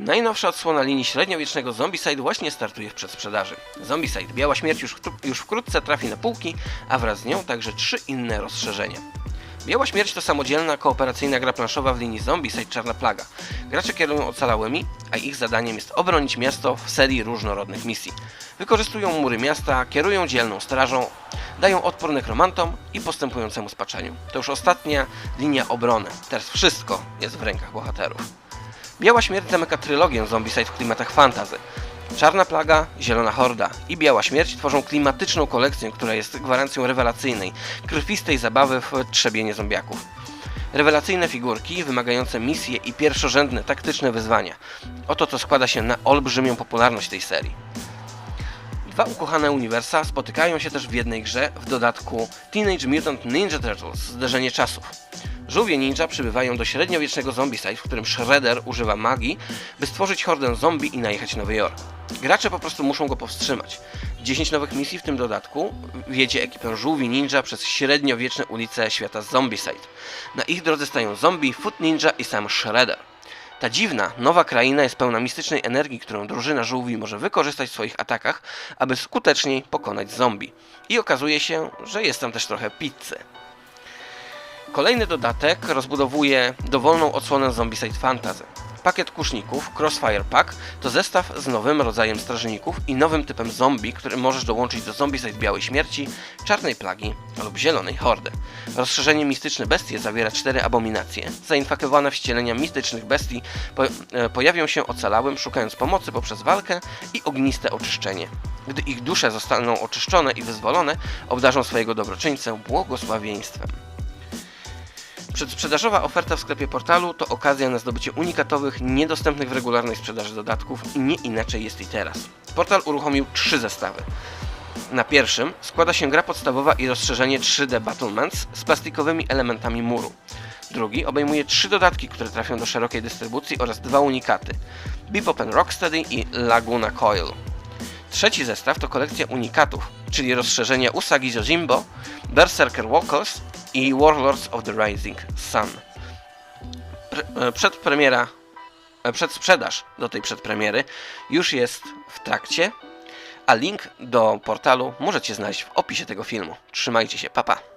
Najnowsza odsłona linii średniowiecznego Zombicide właśnie startuje w przedsprzedaży. Zombicide Biała Śmierć już, już wkrótce trafi na półki, a wraz z nią także trzy inne rozszerzenia. Biała Śmierć to samodzielna, kooperacyjna gra planszowa w linii Zombicide Czarna Plaga. Gracze kierują ocalałymi, a ich zadaniem jest obronić miasto w serii różnorodnych misji. Wykorzystują mury miasta, kierują dzielną strażą, dają odpór nekromantom i postępującemu spaczeniu. To już ostatnia linia obrony. Teraz wszystko jest w rękach bohaterów. Biała Śmierć zamyka trylogię Zombicide w klimatach fantazy. Czarna Plaga, Zielona Horda i Biała Śmierć tworzą klimatyczną kolekcję, która jest gwarancją rewelacyjnej, krwistej zabawy w trzebienie zombiaków. Rewelacyjne figurki, wymagające misje i pierwszorzędne taktyczne wyzwania. Oto co składa się na olbrzymią popularność tej serii. Dwa ukochane uniwersa spotykają się też w jednej grze w dodatku Teenage Mutant Ninja Turtles Zderzenie Czasów. Żółwie ninja przybywają do średniowiecznego zombicide, w którym Shredder używa magii, by stworzyć hordę zombie i najechać Nowy Jork. Gracze po prostu muszą go powstrzymać. 10 nowych misji w tym dodatku wiedzie ekipę żółwi ninja przez średniowieczne ulice świata zombicide. Na ich drodze stają zombie, foot ninja i sam Shredder. Ta dziwna, nowa kraina jest pełna mistycznej energii, którą drużyna żółwi może wykorzystać w swoich atakach, aby skuteczniej pokonać zombie. I okazuje się, że jest tam też trochę pizzy. Kolejny dodatek rozbudowuje dowolną odsłonę Zombicide Fantasy. Pakiet kuszników Crossfire Pack to zestaw z nowym rodzajem strażników i nowym typem zombie, który możesz dołączyć do Zombicide Białej Śmierci, Czarnej Plagi lub Zielonej Hordy. Rozszerzenie Mistyczne Bestie zawiera cztery abominacje. Zainfekowane wcielenia mistycznych bestii po, e, pojawią się ocalałym, szukając pomocy poprzez walkę i ogniste oczyszczenie. Gdy ich dusze zostaną oczyszczone i wyzwolone, obdarzą swojego dobroczyńcę błogosławieństwem. Przedsprzedażowa oferta w sklepie portalu to okazja na zdobycie unikatowych, niedostępnych w regularnej sprzedaży dodatków i nie inaczej jest i teraz. Portal uruchomił trzy zestawy. Na pierwszym składa się gra podstawowa i rozszerzenie 3D Battlements z plastikowymi elementami muru. Drugi obejmuje trzy dodatki, które trafią do szerokiej dystrybucji oraz dwa unikaty. Bebop and Rocksteady i Laguna Coil. Trzeci zestaw to kolekcja unikatów, czyli rozszerzenia Usagi Yojimbo, Berserker Walkers i Warlords of the Rising Sun. E, przedpremiera, e, przedsprzedaż do tej przedpremiery już jest w trakcie, a link do portalu możecie znaleźć w opisie tego filmu. Trzymajcie się, papa. Pa.